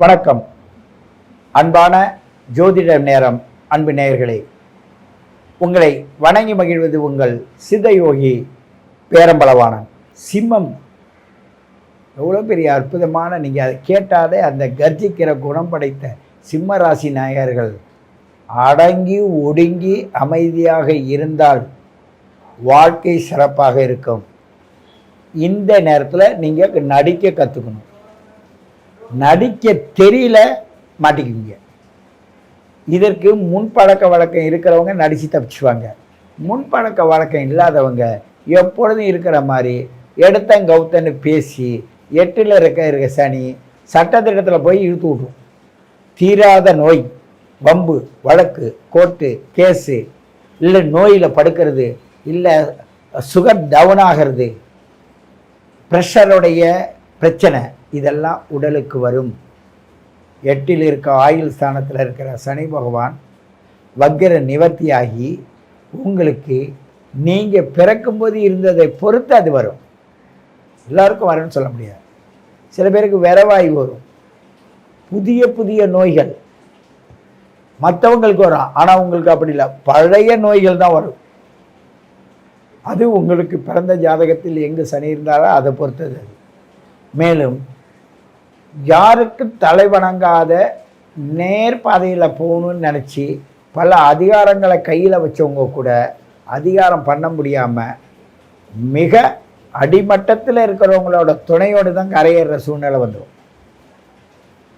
வணக்கம். அன்பான ஜோதிட நேரம் அன்பு நேயர்களே. உங்களை வணங்கி மகிழ்வது உங்கள் சிதயோகி பேரம்பலவாணன். சிம்மம். எவ்வளோ பெரிய அற்புதமான நீங்கள் அதை கேட்டாலே அந்த கர்ஜிக்கிற குணம் படைத்த சிம்ம ராசி நாயகர்கள். அடங்கி ஒடுங்கி அமைதியாக இருந்தால் வாழ்க்கை சிறப்பாக இருக்கும். இந்த நேரத்தில் நீங்கள் நடிக்க கற்றுக்கணும் நடிக்க தெரியல மாட்டிக்குவீங்க இதற்கு முன்பழக்க வழக்கம் இருக்கிறவங்க நடித்து தப்பிச்சுவாங்க. முன்பழக்க வழக்கம் இல்லாதவங்க எப்பொழுதும் இருக்கிற மாதிரி எடுத்தன் கவுத்தன்னு பேசி எட்டில் இருக்க இருக்க சனி சட்டத்திட்டத்தில் போய் இழுத்து விட்ரும். தீராத நோய் வம்பு வழக்கு கோர்ட்டு கேஸு இல்லை நோயில் படுக்கிறது இல்லை சுகர் டவுன் ஆகிறது ப்ரெஷருடைய பிரச்சனை. இதெல்லாம் உடலுக்கு வரும். எட்டில் இருக்க ஆயுள் ஸ்தானத்தில் இருக்கிற சனி பகவான் வக்கிர நிவர்த்தியாகி உங்களுக்கு நீங்கள் பிறக்கும்போது இருந்ததை பொறுத்து அது வரும். எல்லாருக்கும் வரும்னு சொல்ல முடியாது. சில பேருக்கு விரவாய் வரும். புதிய புதிய நோய்கள். மற்றவங்களுக்கு வரும். ஆனால் உங்களுக்கு அப்படி இல்லை. பழைய நோய்கள் தான் வரும். அது உங்களுக்கு பிறந்த ஜாதகத்தில் எங்கு சனி இருந்தாலோ அதை பொறுத்தது. அது மேலும் யாருக்கு தலை வணங்காத நேர் பாதையில் போகணும்னு நினச்சி பல அதிகாரங்களை கையில் வச்சவங்க கூட அதிகாரம் பண்ண முடியாமல் மிக அடிமட்டத்தில் இருக்கிறவங்களோட துணையோடு தான் கரையேற சூழ்நிலை வந்துடும்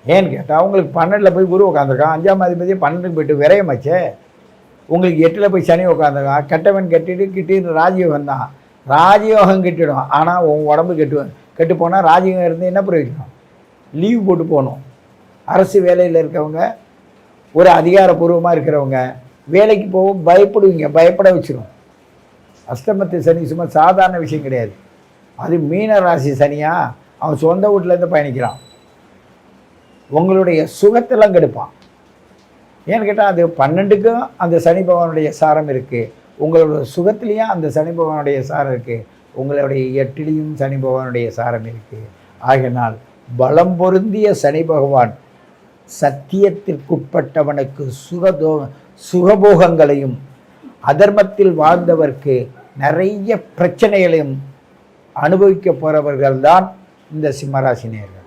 ஏன்னு கேட்டால் அவங்களுக்கு பன்னெண்டில் போய் குரு உட்காந்துருக்கான் அஞ்சாம் அதிபதி பன்னெண்டுக்கு போயிட்டு விரையமாச்சே உங்களுக்கு எட்டில் போய் சனி உட்காந்துருக்கான் கெட்டவன் கெட்டிட்டு கிட்டின்னு ராஜயோகம் தான். ராஜயோகம் கெட்டிடும் ஆனால் உன் உடம்பு கெட்டு கெட்டு போனால் ராஜயோகம் இருந்து என்ன பிரயோஜனம்? லீவ் போட்டு போகணும். அரசு வேலையில் இருக்கவங்க ஒரு அதிகாரப்பூர்வமாக இருக்கிறவங்க வேலைக்கு போக பயப்படுவீங்க பயப்பட வச்சிடும் அஷ்டமத்து சனி சும்மா சாதாரண விஷயம் கிடையாது. அது மீன ராசி சனியாக அவன் சொந்த வீட்டிலேருந்து பயணிக்கிறான். உங்களுடைய சுகத்தெல்லாம் கெடுப்பான். ஏன்னு கேட்டால் அது பன்னெண்டுக்கும் அந்த சனி பகவானுடைய சாரம் இருக்குது உங்களோட சுகத்துலேயும் அந்த சனி பகவானுடைய சாரம் இருக்குது உங்களுடைய எட்டிலையும் சனி பகவானுடைய சாரம் இருக்குது ஆகினால் பலம் பொருந்திய சனி பகவான் சத்தியத்திற்குட்பட்டவனுக்கு சுகதோ சுகபோகங்களையும் அதர்மத்தில் வாழ்ந்தவர்க்கு நிறைய பிரச்சனைகளையும் அனுபவிக்க போகிறவர்கள்தான் இந்த சிம்மராசினியர்கள்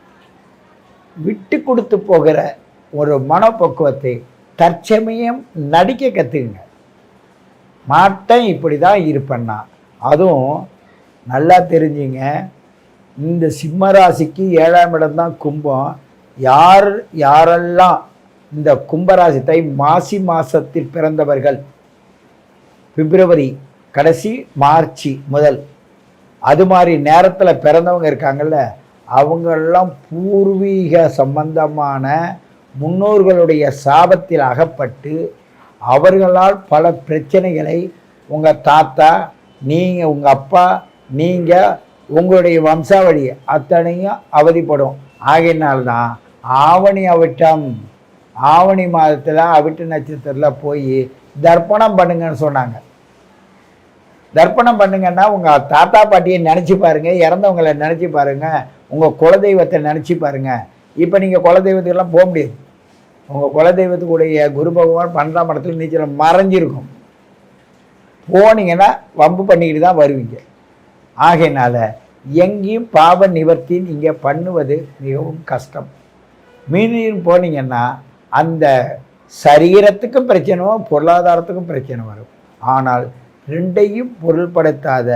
விட்டு கொடுத்து போகிற ஒரு மனப்பக்குவத்தை தற்சமயம் நடிக்க கற்றுக்குங்க மாட்டேன் இப்படி தான் இருப்பேன்னா அதுவும் நல்லா தெரிஞ்சுங்க. இந்த சிம்மராசிக்கு ஏழாம் இடம் தான் கும்பம். யார் யாரெல்லாம் இந்த கும்பராசி தை மாசி மாசத்தில் பிறந்தவர்கள்? பிப்ரவரி கடைசி மார்ச் முதல். அது மாதிரி நேரத்தில் பிறந்தவங்க இருக்காங்கல்ல அவங்களெல்லாம் பூர்வீக சம்பந்தமான முன்னோர்களுடைய சாபத்தில் அகப்பட்டு அவர்களால் பல பிரச்சனைகளை உங்கள் தாத்தா நீங்கள் உங்கள் அப்பா நீங்கள் உங்களுடைய வம்சாவளி அத்தனையும் அவதிப்படும். ஆகையினால்தான் ஆவணி அவிட்டம் ஆவணி மாதத்தில் அவிட்ட நட்சத்திரத்தில் போய் தர்ப்பணம் பண்ணுங்கன்னு சொன்னாங்க. தர்ப்பணம் பண்ணுங்கன்னா உங்கள் தாத்தா பாட்டியை நினச்சி பாருங்கள் இறந்தவங்களை நினச்சி பாருங்கள் உங்கள் குலதெய்வத்தை நினச்சி பாருங்கள் இப்போ நீங்கள் குலதெய்வத்துக்கெல்லாம் போக முடியாது. உங்கள் குலதெய்வத்துக்குடைய குரு பகவான் பன்னெண்டாம் இடத்துல நீச்சல் மறைஞ்சிருக்கும். போனீங்கன்னா வம்பு பண்ணிக்கிட்டு தான் வருவீங்க. ஆகையினால எங்கேயும் பாவ நிவர்த்தி நீங்கள் பண்ணுவது மிகவும் கஷ்டம். மீண்டும் போனீங்கன்னா அந்த சரீரத்துக்கும் பிரச்சனை வரும் பொருளாதாரத்துக்கும் பிரச்சனை வரும். ஆனால் ரெண்டையும் பொருள்படுத்தாத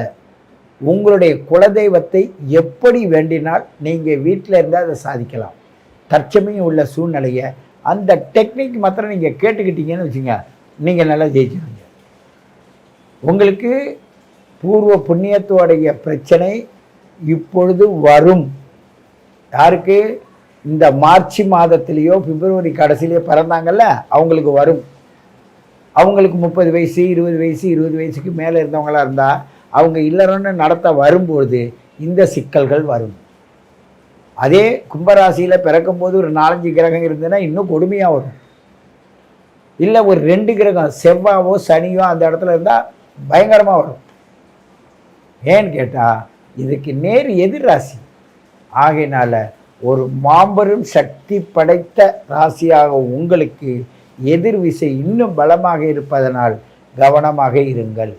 உங்களுடைய குலதெய்வத்தை எப்படி வேண்டினால் நீங்கள் வீட்டில் இருந்தால் அதை சாதிக்கலாம். தற்சமையும் உள்ள சூழ்நிலையை அந்த டெக்னிக் மாத்திரம் நீங்கள் கேட்டுக்கிட்டீங்கன்னு வச்சுங்க நீங்கள் நல்லா ஜெயிச்சிருவீங்க. உங்களுக்கு பூர்வ புண்ணியத்தோடைய பிரச்சனை இப்பொழுது வரும். யாருக்கு? இந்த மார்ச் மாதத்திலேயோ பிப்ரவரி கடைசிலேயோ பிறந்தாங்கல்ல அவங்களுக்கு வரும். அவங்களுக்கு முப்பது வயசு இருபது வயசு இருபது வயசுக்கு மேலே இருந்தவங்களா இருந்தால் அவங்க இல்லறன்னு நடத்த வரும்போது இந்த சிக்கல்கள் வரும். அதே கும்பராசியில் பிறக்கும்போது ஒரு நாலஞ்சு கிரகம் இருந்ததுன்னா இன்னும் கொடுமையாக வரும். இல்லை ஒரு ரெண்டு கிரகம் செவ்வாவோ சனியோ அந்த இடத்துல இருந்தால் பயங்கரமாக வரும். ஏன்னு கேட்டால் இதுக்கு நேர் எதிர் ராசி ஒரு மாபெரும் சக்தி படைத்த ராசியாக உங்களுக்கு எதிர் விசை இன்னும் பலமாக இருப்பதனால் கவனமாக இருங்கள்.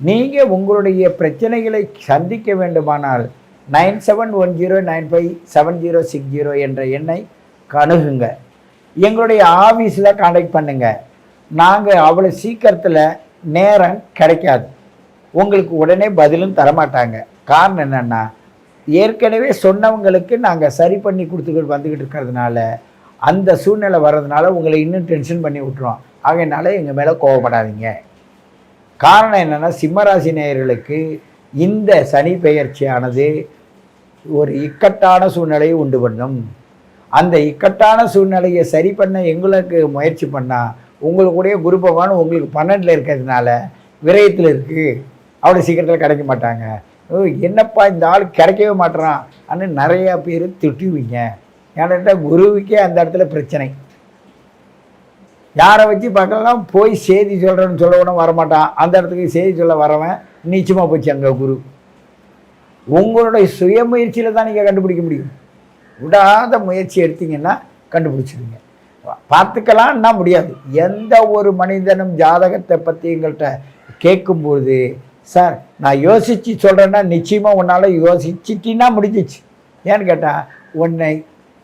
நீங்கள் உங்களுடைய பிரச்சனைகளை சந்திக்க வேண்டுமானால் nine seven one zero nine five seven zero six zero என்ற எண்ணை கணுகுங்க. எங்களுடைய ஆஃபீஸில் காண்டாக்ட் பண்ணுங்கள் நாங்கள் அவ்வளோ சீக்கிரத்தில் நேரம் கிடைக்காது. உங்களுக்கு உடனே பதிலும் தரமாட்டாங்க. காரணம் என்னென்னா ஏற்கனவே சொன்னவங்களுக்கு நாங்கள் சரி பண்ணி கொடுத்துக்கிட்டு வந்துக்கிட்டு இருக்கிறதுனால அந்த சூழ்நிலை வர்றதுனால உங்களை இன்னும் டென்ஷன் பண்ணி விட்டுருவோம். ஆகையினால எங்கள் மேலே கோவப்படாதீங்க. காரணம் என்னென்னா சிம்மராசி நேயர்களுக்கு இந்த சனி பெயர்ச்சியானது ஒரு இக்கட்டான சூழ்நிலையை உண்டு பண்ணும். அந்த இக்கட்டான சூழ்நிலையை சரி பண்ண எங்களுக்கு முயற்சி பண்ணால் உங்களுக்குடைய குரு பகவான் உங்களுக்கு பன்னெண்டில் இருக்கிறதுனால விரயத்தில் இருக்குது அவ்வளோ சீக்கிரத்தில் கிடைக்க மாட்டாங்க. ஓ என்னப்பா இந்த ஆள் கிடைக்கவே மாட்டேறான் அப்படின்னு நிறையா பேர் திட்டுவீங்க. ஏன்னா குருவுக்கே அந்த இடத்துல பிரச்சனை. யாரை வச்சு பார்க்கலாம் போய் செய்தி சொல்கிறேன்னு சொல்லவனும் வரமாட்டான். அந்த இடத்துக்கு செய்தி சொல்ல வரவன் நிச்சயமாக போச்சு அங்கே குரு. உங்களுடைய சுயமுயற்சியில் தான் நீங்கள் கண்டுபிடிக்க முடியும். விடாத முயற்சி எடுத்தீங்கன்னா கண்டுபிடிச்சிடுங்க பார்த்துக்கலாம்னா முடியாது. எந்த ஒரு மனிதனும் ஜாதகத்தை பற்றி எங்கள்கிட்ட கேட்கும்போது சார் நான் யோசித்து சொல்கிறேன்னா நிச்சயமாக உன்னால் யோசிச்சிட்டின்னா முடிஞ்சிச்சு. ஏன்னு கேட்டால் உன்னை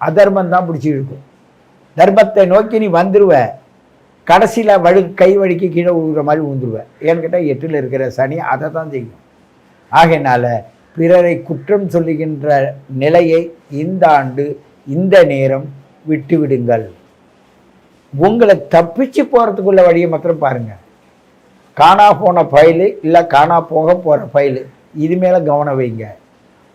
அதர்மம் தான் பிடிச்சிருக்கும் தர்மத்தை நோக்கி நீ வந்துடுவ கடைசியில் வழு கை வழுக்கி கீழே விழுகிற மாதிரி விழுந்துருவேன் ஏன்னு கேட்டால் எட்டில் இருக்கிற சனி அதை தான் செய்யும். ஆகையினால் பிறரை குற்றம் சொல்லுகின்ற நிலையை இந்த ஆண்டு இந்த நேரம் விட்டு விடுங்கள் உங்களை தப்பிச்சு போகிறதுக்குள்ள வழியை மாத்திரம் பாருங்கள் காணா போன ஃபைலு இல்லை காணா போக போகிற ஃபைலு இது மேலே கவனம் வைங்க.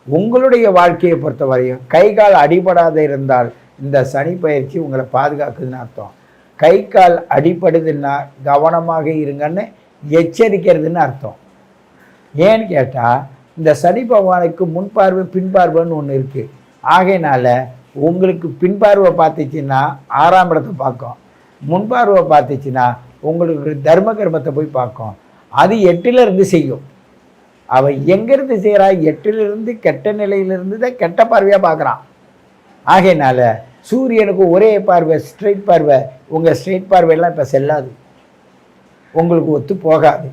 உங்களுடைய வாழ்க்கையை பொறுத்த வரையும் கை கால் அடிபடாத இருந்தால் இந்த சனி பயிற்சி உங்களை பாதுகாக்குதுன்னு அர்த்தம். கை கால் அடிபடுதுன்னா கவனமாக இருங்கன்னு எச்சரிக்கிறதுன்னு அர்த்தம். ஏன்னு கேட்டால் இந்த சனி பகவானுக்கு முன்பார்வை பின்பார்வைன்னு ஒன்று இருக்குது ஆகையினால உங்களுக்கு பின்பார்வை பார்த்துச்சுன்னா ஆறாம் இடத்தை பார்க்கும். முன்பார்வை பார்த்துச்சுன்னா உங்களுக்கு தர்ம கர்மத்தை போய் பார்க்கும். அது எட்டில் இருந்து செய்யும். அவன் எங்கேருந்து செய்கிறா எட்டிலிருந்து கெட்ட நிலையிலிருந்து தான் கெட்ட பார்வையாக பார்க்குறான். ஆகையினால சூரியனுக்கு ஒரே பார்வை ஸ்ட்ரைட் பார்வை. உங்கள் ஸ்ட்ரைட் பார்வையெல்லாம் இப்போ செல்லாது. உங்களுக்கு ஒத்து போகாது.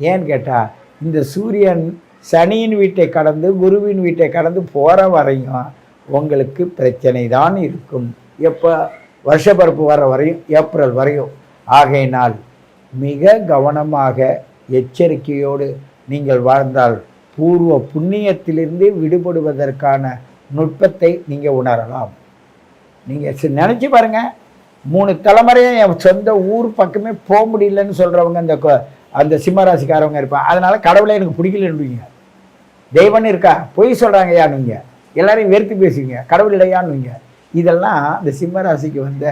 ஏன்னு கேட்டால் இந்த சூரியன் சனியின் வீட்டை கடந்து குருவின் வீட்டை கடந்து போகிற வரையும் உங்களுக்கு பிரச்சனை தான் இருக்கும். எப்போ? வருஷப்பரப்பு வர வரையும் ஏப்ரல் வரையும். ஆகையினால் மிக கவனமாக எச்சரிக்கையோடு நீங்கள் வாழ்ந்தால் பூர்வ புண்ணியத்திலிருந்து விடுபடுவதற்கான நுட்பத்தை நீங்கள் உணரலாம். நீங்கள் நினச்சி பாருங்கள் மூணு தலைமுறையும் என் சொந்த ஊர் பக்கமே போக முடியலன்னு சொல்கிறவங்க அந்த அந்த சிம்மராசிக்காரவங்க இருப்பாங்க. அதனால் கடவுளை எனக்கு பிடிக்கலன்னுவீங்க. தெய்வம்னு இருக்கா? பொய் சொல்கிறாங்க யானுங்க எல்லாரையும் வெறுத்து பேசுவீங்க. கடவுள் இல்லையான்னுவீங்க. இதெல்லாம் இந்த சிம்மராசிக்கு வந்த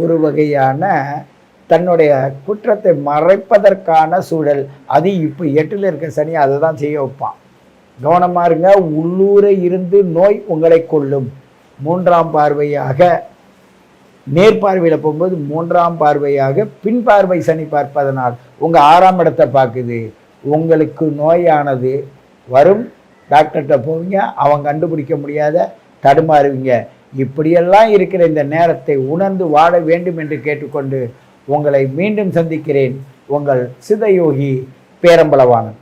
ஒரு வகையான தன்னுடைய குற்றத்தை மறைப்பதற்கான சூழல். அது இப்போ எட்டில் இருக்க சனி அதை தான் செய்ய வைப்பான். கவனமாக இருங்க உள்ளூரை இருந்து நோய் உங்களை கொள்ளும் மூன்றாம் பார்வையாக நேர்பார்வையில் போகும்போது மூன்றாம் பார்வையாக பின்பார்வை சனி பார்ப்பதனால் உங்கள் ஆறாம் இடத்தை பார்க்குது. உங்களுக்கு நோயானது வரும். டாக்டர்கிட்ட போவீங்க அவன் கண்டுபிடிக்க முடியாத தடுமாறுவீங்க. இப்படியெல்லாம் இருக்கிற இந்த நேரத்தை உணர்ந்து வாழ வேண்டும் என்று கேட்டுக்கொண்டு உங்களை மீண்டும் சந்திக்கிறேன். உங்கள் சிதயோகி பேரம்பலவானன்